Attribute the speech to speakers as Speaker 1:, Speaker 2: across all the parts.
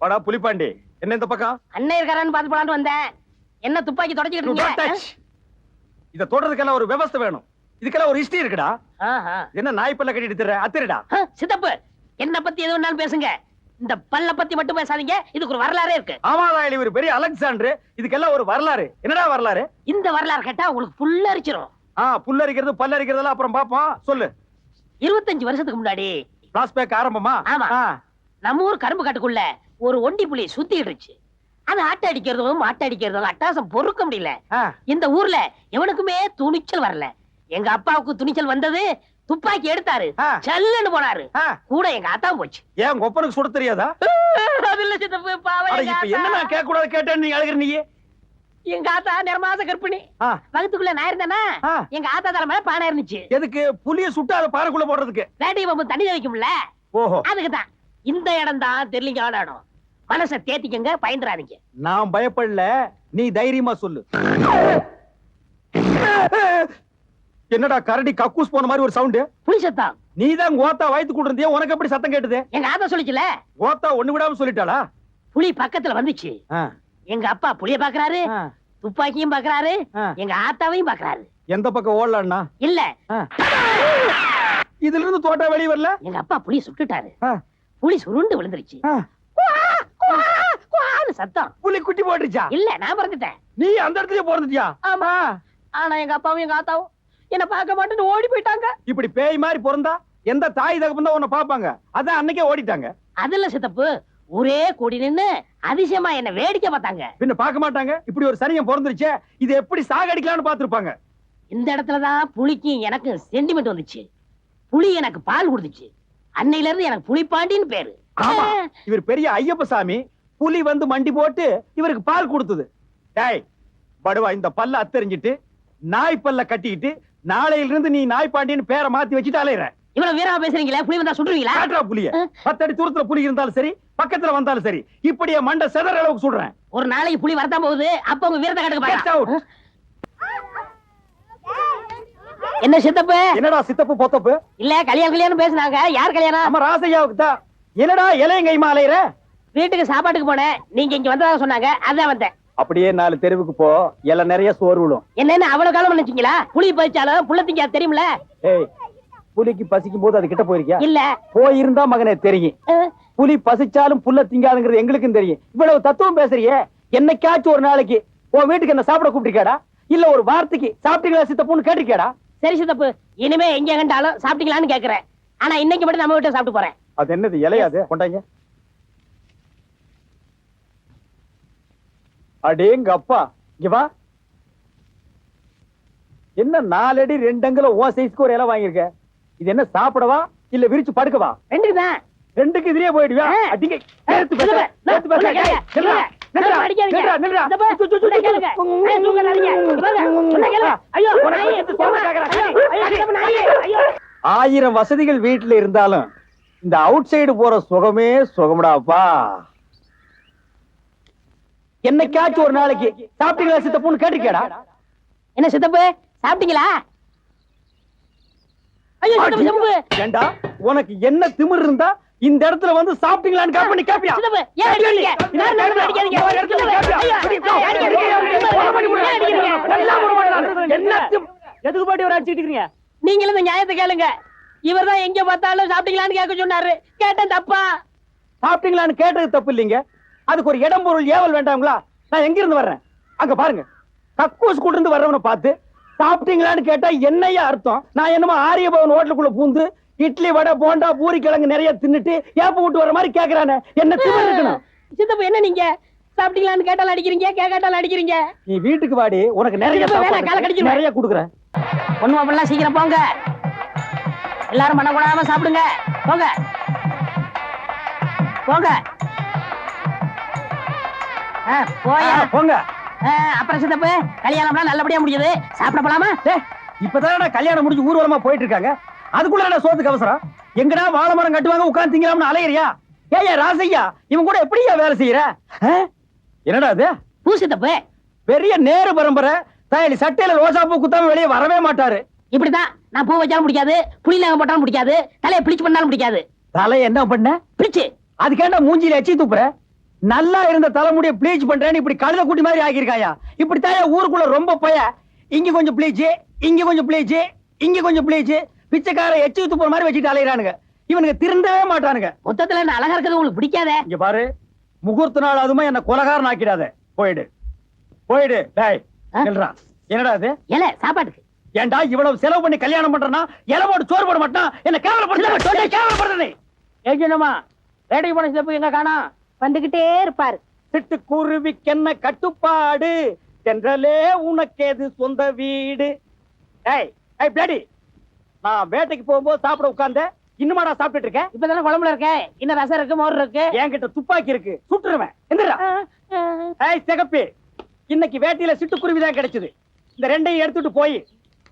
Speaker 1: வாடா புலிப்பாண்டி. என்ன இந்த பக்கம்?
Speaker 2: அண்ணன் இருக்காரான்னு பாத்து போலான்னு வந்தேன். என்ன துப்பாக்கி தொடச்சிக்கிட்டு. இருக்கீங்க
Speaker 1: இத தொடறதுக்கெல்லாம் ஒரு விவஸ்தை வேணும். இதுக்கெல்லாம் ஒரு ஹிஸ்டரி இருக்குடா.
Speaker 2: ஆஹா.
Speaker 1: என்ன நாய் பல்ல கட்டிட்டு திர அத்திரடா.
Speaker 2: சித்தப்பு என்ன பத்தி எது வேணாலும் பேசுங்க. இந்த பல்ல பத்தி மட்டும் பேசாதீங்க. இதுக்கு ஒரு வரலாறே இருக்கு.
Speaker 1: ஆமாதாயிலி ஒரு பெரிய அலெக்சாண்டர். இதுக்கெல்லாம் ஒரு வரலாறு. என்னடா வரலாறு?
Speaker 2: இந்த வரலாறு கேட்டா உங்களுக்கு புல்ல அரிச்சிரும்.
Speaker 1: ஆ புல்லரிக்கிறது பல்லரிக்கிறதெல்லாம் அப்புறம் பாப்போம் சொல்லு.
Speaker 2: இருபத்தஞ்சு வருஷத்துக்கு முன்னாடி
Speaker 1: பிளாஸ்பேக் ஆரம்பமா?
Speaker 2: ஆமா. நம்ம ஊர் கரும்பு காட்டுக்குள்ள ஒரு ஒண்டி புலி சுத்திட்டு இருந்துச்சு அது ஆட்ட அடிக்கிறதும் மாட்ட அடிக்கிறதும் அட்டாசம் பொறுக்க முடியல. இந்த ஊர்ல எவனுக்குமே துணிச்சல் வரல. எங்க அப்பாவுக்கு துணிச்சல் வந்தது துப்பாக்கி எடுத்தாரு. சல்லுன்னு போனாரு. கூட எங்க ஆத்தா போச்சு.
Speaker 1: ஏன் உங்க ஒப்பனுக்கு சுட தெரியாதா? என்ன. நான் கேட்க கூடாது கேட்டேன்னு நீ அழுகிற நீ
Speaker 2: எங்க ஆத்தா நிறமாச கற்பிணி வகுத்துக்குள்ள நான் இருந்தேனா. எங்க ஆத்தா தலை மேல பானை இருந்துச்சு.
Speaker 1: எதுக்கு? புலிய சுட்டு அதை பாறைக்குள்ள போடுறதுக்கு.
Speaker 2: வேட்டை பாம்பு தண்ணி வைக்கும்ல.
Speaker 1: ஓஹோ.
Speaker 2: அதுக்கு தான் இந்த இடம் தான் தெரியலீங்க இடம் மனசை தேத்திக்கங்க பயந்துறாதீங்க.
Speaker 1: நான் பயப்படல நீ தைரியமா சொல்லு. என்னடா கரடி கக்கூஸ் போன மாதிரி ஒரு சவுண்ட்
Speaker 2: புலி சத்தம்
Speaker 1: நீ தான் கோத்தா வயித்து கூட்டிருந்தியா உனக்கு எப்படி சத்தம் கேட்டுது?
Speaker 2: எங்க ஆத்தா சொல்லிச்சுல?
Speaker 1: கோத்தா ஒண்ணு விடாம சொல்லிட்டாளா?
Speaker 2: புலி பக்கத்துல வந்துச்சு. எங்க அப்பா புலிய பாக்குறாரு துப்பாக்கியும் பாக்குறாரு. எங்க ஆத்தாவையும் பாக்குறாரு.
Speaker 1: எந்த பக்கம் ஓடலான்னா?
Speaker 2: இல்ல.
Speaker 1: இதுல இருந்து தோட்டா வெளிய வரல?
Speaker 2: எங்க அப்பா புலிய சுட்டுட்டாரு. புலி சுருண்டு விழுந்துருச்சு. சத்தம்.
Speaker 1: புலி குட்டி போட்டுச்சா
Speaker 2: இல்ல நான் பிறந்துட்டேன்.
Speaker 1: நீ அந்த இடத்துலயே பிறந்துட்டியா?
Speaker 2: ஆமா. ஆனா எங்க அப்பாவும் எங்க ஆத்தாவும் என்ன பார்க்க மாட்டேன்னு ஓடி போயிட்டாங்க.
Speaker 1: இப்படி பேய் மாதிரி பிறந்தா எந்த தாய் தகப்பன் தான் உன்னை பாப்பாங்க அதான் அன்னைக்கே ஓடிட்டாங்க.
Speaker 2: அதுல சித்தப்பு ஒரே கூடி நின்னு அதிசயமா என்ன வேடிக்கை பார்த்தாங்க.
Speaker 1: பின்ன பார்க்க மாட்டாங்க? இப்படி ஒரு சனியம் பிறந்துருச்சே இது எப்படி சாகடிக்கலாம்னு பாத்துருப்பாங்க
Speaker 2: இந்த இடத்துலதான் புலிக்கும் எனக்கு சென்டிமெண்ட் வந்துச்சு. புலி எனக்கு பால் கொடுத்துச்சு. அன்னையில இருந்து எனக்கு புலிப்பாண்டின்னு பேரு.
Speaker 1: ஆமா இவர் பெரிய ஐயப்ப சாமி புலி வந்து மண்டி போட்டு இவருக்கு பால் கொடுத்தது. டேய் படுவா இந்த பல்ல அத்தெரிஞ்சிட்டு நாய் பல்ல கட்டிக்கிட்டு நாளையில இருந்து நீ நாய் பாண்டியன்னு பேரை மாத்தி வச்சுட்டு அலையிற.
Speaker 2: இவ்வளவு வீரமா பேசுறீங்களா? புலி வந்தா சுடுவீங்களா
Speaker 1: காட்டுறா புலிய. பத்தடி தூரத்துல புலி இருந்தாலும் சரி பக்கத்துல வந்தாலும் சரி இப்படியே மண்டை செதற அளவுக்கு சொல்றேன்
Speaker 2: ஒரு நாளைக்கு புலி வரதான் போகுது. அப்ப உங்க வீரத்தை காட்டுக்கு. என்ன சித்தப்பு?
Speaker 1: என்னடா சித்தப்பு பொத்தப்பு?
Speaker 2: இல்ல கல்யாணம் கல்யாணம் பேசுனாங்க. யார் கல்யாணம்?
Speaker 1: நம்ம ராசையாவுக்கு தான். என்னடா இலையங்கைமா அலையிற
Speaker 2: வீட்டுக்கு சாப்பாட்டுக்கு போனேன் நீங்க இங்க வந்ததா சொன்னாங்க அதான் வந்தேன்.
Speaker 1: அப்படியே நாலு தெருவுக்கு போ இலை நிறைய சோறு விழும்
Speaker 2: என்னன்னு அவ்வளவு காலம் நினைச்சீங்களா? புலி பறிச்சாலும் புள்ள திங்க தெரியுமில?
Speaker 1: ஏய் புலிக்கு பசிக்கும் போது அது கிட்ட போயிருக்கியா?
Speaker 2: இல்ல.
Speaker 1: போயிருந்தா மகனே தெரியும். புலி பசிச்சாலும் புல்ல திங்காதுங்கிறது எங்களுக்கும் தெரியும். இவ்வளவு தத்துவம் பேசுறியே? என்னைக்காச்சும் ஒரு நாளைக்கு உன் வீட்டுக்கு என்ன சாப்பிட கூப்பிட்டிருக்காடா? இல்ல ஒரு வார்த்தைக்கு சாப்பிட்டீங்களா சித்தப்புன்னு கேட்டிருக்கியாடா?
Speaker 2: சரி சித்தப்பு இனிமே எங்க கண்டாலும் சாப்பிட்டீங்களான்னு கேக்குறேன். ஆனா இன்னைக்கு மட்டும் நம்ம வீட்டை சாப்பிட்டு போறேன்.
Speaker 1: அது என்னது இலையாது கொண்டாங்க. அடேங்க அப்பா இங்க வா. என்ன நாலடி ரெண்டு அங்குல ஓ சைஸ்க்கு ஒரு இலை வாங்கியிருக்க? இது என்ன சாப்பிடவா? இல்ல விரிச்சு படுக்கவா?
Speaker 2: ரெண்டு தான்
Speaker 1: ரெண்டுக்கு இதுலயே போயிடுவியா?
Speaker 2: ஆ.
Speaker 1: அடிங்க. நேத்து பேச, பேச.
Speaker 2: அடிக்காதீங்க. ஐயோ. ஐயோ, ஐயோ.
Speaker 1: ஆயிரம் வசதிகள் வீட்டுல இருந்தாலும் இந்த அவுட் சைடு போற சுகமே சுகம்டாப்பா என்னைக்காச்சும் ஒரு நாளைக்கு சாப்பிட்டீங்களா சித்தப்புன்னு கேட்டிருக்கேடா
Speaker 2: என்ன சித்தப்பு சாப்பிட்டீங்களா
Speaker 1: ஏண்டா உனக்கு என்ன திமிர் இருந்தா இந்த இடத்துல வந்து சாப்பிட்டீங்களான்னு கேப்பியா
Speaker 3: எதுக்கு பாட்டி ஒரு அடிச்சிட்டு இருக்கீங்க
Speaker 2: நீங்களும் இந்த நியாயத்தை கேளுங்க இவர்தான் எங்க பார்த்தாலும் சாப்பிட்டீங்களான்னு கேட்க சொன்னாரு. கேட்டேன் தப்பா?
Speaker 1: சாப்பிட்டீங்களான்னு கேட்டது தப்பு இல்லைங்க. அதுக்கு ஒரு இடம் பொருள் ஏவல் வேண்டாங்களா நான் எங்க இருந்து வர்றேன்? அங்க பாருங்க. கக்கூஸ் கூட இருந்து வர்றவனை பார்த்து சாப்பிட்டீங்களான்னு கேட்டா என்னையா அர்த்தம்? நான் என்னமோ ஆரிய பவன் ஹோட்டலுக்குள்ள பூந்து இட்லி வடை போண்டா பூரி கிழங்கு நிறைய தின்னுட்டு ஏப்ப விட்டு வர மாதிரி கேக்குறானே. என்ன திமிர் இருக்கணும்?
Speaker 2: சித்தப்பு என்ன நீங்க? சாப்பிட்டீங்களான்னு கேட்டாலும் அடிக்கிறீங்க கேட்காட்டாலும் அடிக்கிறீங்க.
Speaker 1: நீ வீட்டுக்கு வாடி உனக்கு நிறைய. நிறைய குடுக்குறேன்.
Speaker 2: ஒண்ணும் அப்படிலாம் சீக்கிரம் போங்க. எல்லாரும் பண்ணக்கூடாம சாப்பிடுங்க. போங்க. போங்க. போயா.
Speaker 1: போங்க.
Speaker 2: அப்புறம் சித்தப்பு கல்யாணம்லாம் நல்லபடியா முடிஞ்சது. சாப்பிட போலாமா?
Speaker 1: இப்பதான் கல்யாணம் முடிஞ்சு ஊர்வலமா போயிட்டு இருக்காங்க அதுக்குள்ள சோத்துக்கு அவசரம். எங்கடா வாழை மரம் கட்டுவாங்க உட்கார்ந்து திங்கலாம்னு அலையறியா? ஏய்யா ராசையா இவன் கூட எப்படியா வேலை செய்யற? என்னடா அது?
Speaker 2: பூ சித்தப்பு.
Speaker 1: பெரிய நேரு பரம்பரை தயலி சட்டையில ரோசா பூ குத்தாம வெளியே வரவே மாட்டாரு.
Speaker 2: இப்படிதான் நான் பூ வச்சாலும் பிடிக்காது புளி நகம் போட்டாலும் பிடிக்காது தலையை பிடிச்சு பண்ணாலும் பிடிக்காது.
Speaker 1: தலை என்ன பண்ண?
Speaker 2: பிடிச்சு.
Speaker 1: அதுக்கேண்டா மூஞ்சில எச்சி துப்புற நல்லா இருந்த தலைமுடிய ப்ளீச் பண்றேன்னு இப்படி கழுத குட்டி மாதிரி ஆகியிருக்காயா இப்படி தான் ஊருக்குள்ள ரொம்ப பய. இங்க கொஞ்சம் ப்ளீச் இங்க கொஞ்சம் ப்ளீச் இங்க கொஞ்சம் ப்ளீச் பிச்சைக்கார எச்சு ஊத்து போற மாதிரி வச்சுட்டு அலையிறானுங்க. இவனுங்க திருந்தவே மாட்டானுங்க.
Speaker 2: மொத்தத்துல என்ன அழகா இருக்கிறது உங்களுக்கு பிடிக்காதே?
Speaker 1: இங்க பாரு முகூர்த்த நாள் அதுமா என்ன கொலகாரன் ஆக்கிடாத. போயிடு. போயிடு. டேய் என்னடா இது?
Speaker 2: ஏல சாப்பாட்டுக்கு.
Speaker 1: ஏன்டா இவ்வளவு செலவு பண்ணி கல்யாணம் பண்றனா இலவோடு சோறு போட மாட்டான்? என்ன கேவலப்படுத்த கேவலப்படுத்த ஏஜனமா ரேடியோ பண்ண சிறப்பு எங்க காணா?
Speaker 3: வந்துகிட்டே இருப்பாரு.
Speaker 1: சிட்டுக்குருவிக்கென்ன கட்டுப்பாடு. தென்றலே உனக்கேது சொந்த வீடு. ஏய் ஏய் பிளடி. நான் வேட்டைக்கு போகும்போது சாப்பிட உட்கார்ந்த இன்னுமாடா சாப்பிட்டுட்டு இருக்கேன்
Speaker 2: இப்பதானே குழம்புல இருக்க? இன்னும் ரசம் இருக்கு மோர் இருக்கு.
Speaker 1: என்கிட்ட துப்பாக்கி இருக்கு. சுட்டுருவேன். எந்திரா. ஏய் சிகப்பி. இன்னைக்கு வேட்டையில சிட்டுக்குருவி தான் கிடைச்சது. இந்த ரெண்டையும் எடுத்துட்டு போய்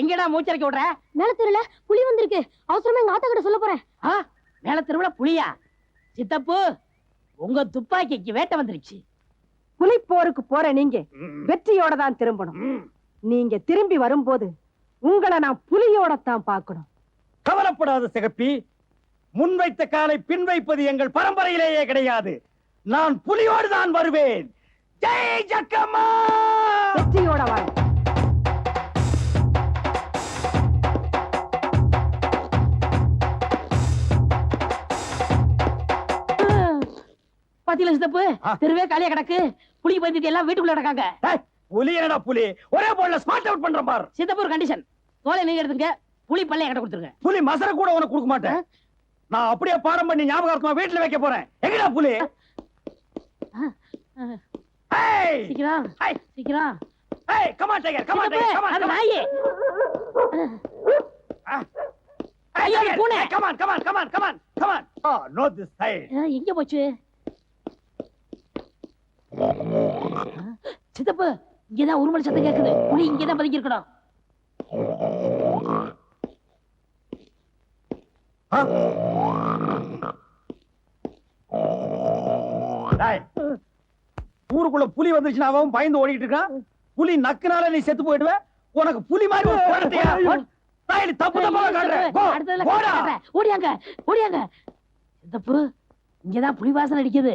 Speaker 2: எங்கடா மூச்சரைக்க விடுற
Speaker 3: மேல தெருல புலி வந்திருக்கு. அவசரமா எங்க ஆத்தா கிட்ட சொல்ல போறேன்.
Speaker 2: ஆ மேல திருவிழா புலியா? சித்தப்பு உங்க துப்பாக்கிக்கு வேட்டை வந்துருச்சு.
Speaker 4: புலி போருக்கு போற நீங்க வெற்றியோட தான் திரும்பணும். நீங்க திரும்பி வரும்போது உங்களை நான் புலியோட தான் பார்க்கணும்.
Speaker 1: கவலைப்படாத சிகப்பி முன்வைத்த காலை பின் வைப்பது எங்கள் பரம்பரையிலேயே கிடையாது. நான் புலியோடு தான் வருவேன். ஜெய் ஜக்கம்மா!
Speaker 4: வெற்றியோட வாங்க
Speaker 2: பாத்தீங்களா சித்தப்பு?
Speaker 1: ஆ.
Speaker 2: தெருவே காலியா கிடக்கு. புலி பத்திட்டு எல்லாம் வீட்டுக்குள்ள கிடக்காங்க.
Speaker 1: புலி என்னடா புலி? ஒரே போல ஸ்மார்ட் அவுட் பண்ற பாரு.
Speaker 2: சித்தப்பு ஒரு கண்டிஷன் தோலை நீங்க எடுத்துங்க. புலி பல்ல என்கிட்ட கொடுத்துருங்க.
Speaker 1: புலி மசர கூட உனக்கு கொடுக்க மாட்டேன். நான் அப்படியே பாடம் பண்ணி ஞாபகார்த்தமா வீட்டுல வைக்க போறேன். எங்கடா புலி?
Speaker 2: சீக்கிரம். சீக்கிரம்.
Speaker 1: ஏய் come on tiger come on
Speaker 2: சித்தப்பு,
Speaker 1: டைகர் கம்
Speaker 2: அது
Speaker 1: ஆன்
Speaker 2: நாயே ஐயோ, பூனை.
Speaker 1: Come on come on come on come on come on oh no this side
Speaker 2: ஆ, எங்க போச்சு? சித்தப்பு இங்கதான் உருமல் சத்தம் கேக்குது. புலி இங்கதான் பதுங்கி இருக்கணும்
Speaker 1: ஊருக்குள்ள புலி வந்துருச்சுன்னா அவன் பயந்து ஓடிட்டு இருக்கான். புலி நக்குனால நீ செத்து போயிடுவ. உனக்கு புலி மாதிரி ஒரு குழந்தையா? தப்பு தப்பா
Speaker 2: காட்டுறேன். ஓடியாங்க ஓடியாங்க சித்தப்பு இங்கதான் புலி வாசனை அடிக்குது.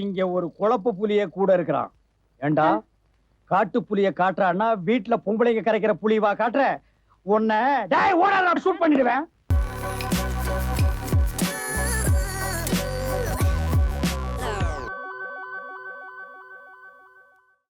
Speaker 1: இங்க ஒரு குழப்பு புலிய கூட இருக்கிறான். ஏண்டா? காட்டு புலிய காட்டுறான்னா வீட்டுல பொம்பளைங்க கரைக்கிற புலிவா காட்டுற. உன்னை டேய் ஓடாத ஷூட் பண்ணிடுவேன்.